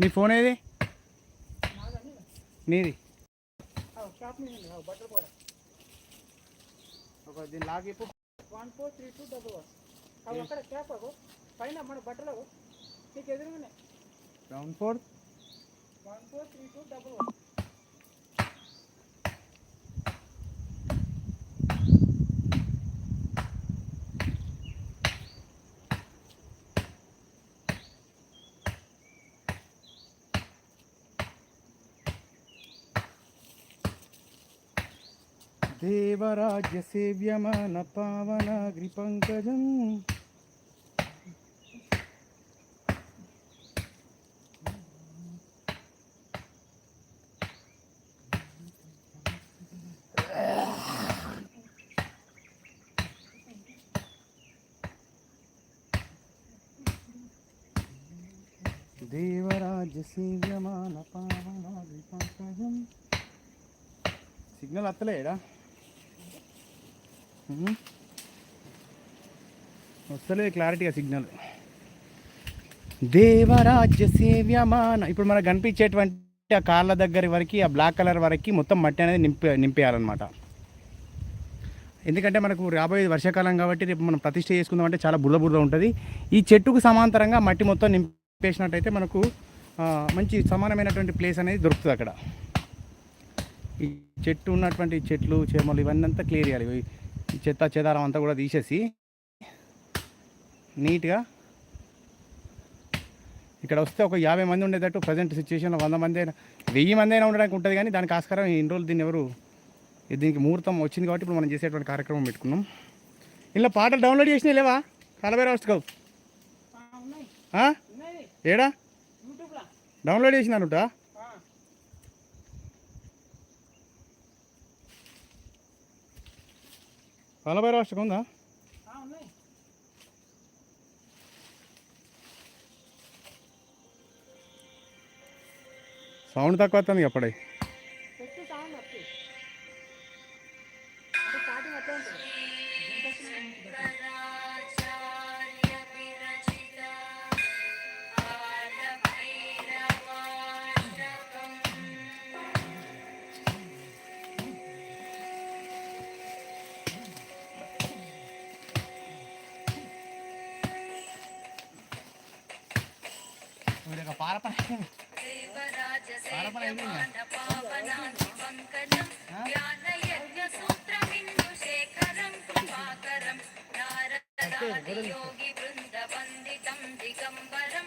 నీ ఫోన్ ఏది? నీది. దీని log one four three two double one. అవి అక్కడ క్యాప్ అగో పైన మన బట్టలు నీకు ఎదురుగానే. Round four. One four three two double one. దేవరాజ్య సేవ్యమాన పావనాగ్రి పంకజం దేవరాజ్య సేవ్యమాన పావనాగ్రి పంకజం సిగ్నల్ అత్తలేడా? ఉహు. వస్తలేదు క్లారిటీగా సిగ్నల్. దేవరాజ్య సేవ్యమాన. ఇప్పుడు మనకు కనిపించేటువంటి ఆ కాళ్ళ దగ్గర వరకు ఆ బ్లాక్ కలర్ వరకు మొత్తం మట్టి అనేది నింపే నింపేయాలన్నమాట. ఎందుకంటే మనకు రాబోయే వర్షాకాలం కాబట్టి రేపు మనం ప్రతిష్ట చేసుకుందాం అంటే చాలా బురద బురద ఉంటుంది. ఈ చెట్టుకు సమాంతరంగా మట్టి మొత్తం నింపేసినట్టయితే మనకు మంచి సమానమైనటువంటి ప్లేస్ అనేది దొరుకుతుంది అక్కడ. ఈ చెట్టు ఉన్నటువంటి చెట్లు చేమలు ఇవన్నీ అంతా క్లియర్ చేయాలి. ఈ- చెత్త చెదారం అంతా కూడా తీసేసి నీట్గా ఇక్కడ వస్తే ఒక యాభై మంది ఉండేటట్టు ప్రజెంట్ సిచ్యువేషన్లో వంద మంది అయినా వెయ్యి మంది అయినా ఉండడానికి ఉంటుంది కానీ దానికి ఆస్కారం ఇన్ని రోజులు దీన్ని ఎవరు దీనికి ముహూర్తం వచ్చింది కాబట్టి ఇప్పుడు మనం చేసేటువంటి కార్యక్రమం పెట్టుకున్నాం. ఇలా పాటలు డౌన్లోడ్ చేసినా లేవా? కాలబేరా వస్తు ఏడా? డౌన్లోడ్ చేసినానుట కాలబేరా వస్తు ఉందా? సౌండ్ తక్కువ వస్తుంది అప్పుడే. వీడొక పారపన పారపన యోగి బృంద వందితం దిగంబరం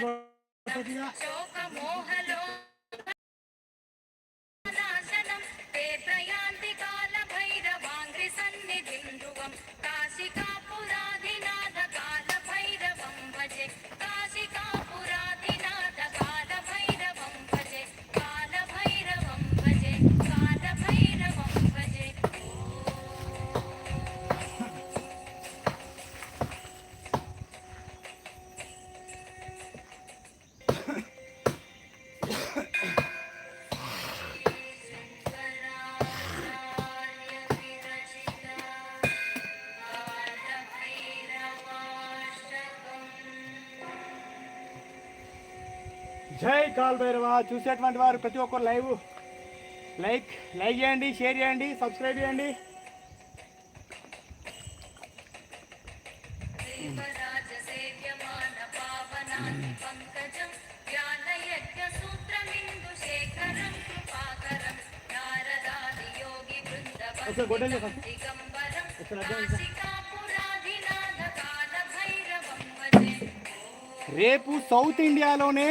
Gloria. కాల్ భైరవ చూసేటువంటి వారు ప్రతి ఒక్కరు లైవ్. లైక్ లైక్ చేయండి షేర్ చేయండి సబ్స్క్రైబ్ చేయండి. రేపు సౌత్ ఇండియాలోనే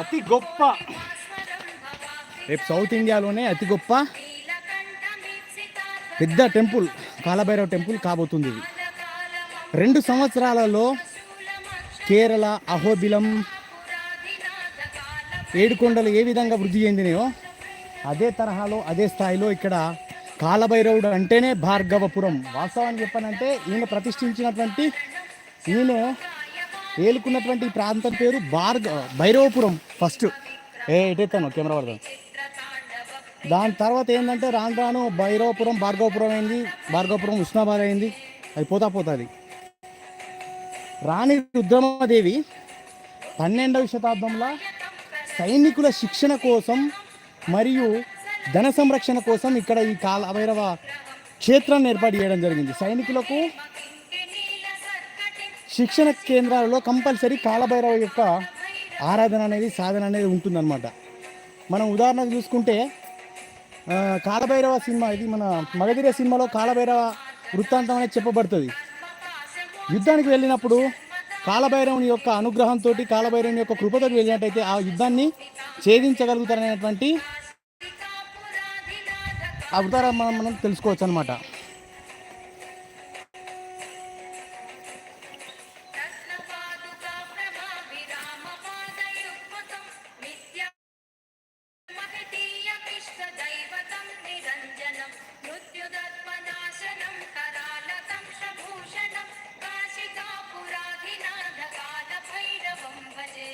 అతి గొప్ప. రేపు సౌత్ ఇండియాలోనే అతి గొప్ప పెద్ద టెంపుల్ కాలభైరవ టెంపుల్ కాబోతుంది ఇది. రెండు సంవత్సరాలలో కేరళ అహోబిలం ఏడుకొండలు ఏ విధంగా వృద్ధి చెందినాయో అదే తరహాలో అదే స్థాయిలో ఇక్కడ కాలభైరవుడు అంటేనే భార్గవపురం. వాస్తవాన్ని చెప్పనంటే ఈయన ప్రతిష్ఠించినటువంటి ఈయన ఏలుకున్నటువంటి ఈ ప్రాంతం పేరు భార్గ భైరవపురం ఫస్ట్ ఏ ఎటెత్తాను కెమెరా పడదాం దాని తర్వాత ఏంటంటే రాను రాను భైరవపురం భార్గవపురం అయింది. భార్గవపురం ఉష్ణాబాద్ అయింది. అది పోతా పోతుంది. రాణి రుద్రమాదేవి పన్నెండవ శతాబ్దంలో సైనికుల శిక్షణ కోసం మరియు ధన సంరక్షణ కోసం ఇక్కడ ఈ కాల భైరవ క్షేత్రాన్ని ఏర్పాటు చేయడం జరిగింది. సైనికులకు శిక్షణ కేంద్రాలలో కంపల్సరీ కాలభైరవ యొక్క ఆరాధన అనేది సాధన అనేది ఉంటుందన్నమాట. మనం ఉదాహరణకు చూసుకుంటే కాలభైరవ సినిమా ఇది మన మగధీర సినిమాలో కాలభైరవ వృత్తాంతం అనేది చెప్పబడుతుంది. యుద్ధానికి వెళ్ళినప్పుడు కాలభైరవుని యొక్క అనుగ్రహంతో కాలభైరవుని యొక్క కృపతో వెళ్ళినట్టయితే ఆ యుద్ధాన్ని ఛేదించగలుగుతారనేటువంటి అవతారం మనం మనం తెలుసుకోవచ్చు అనమాట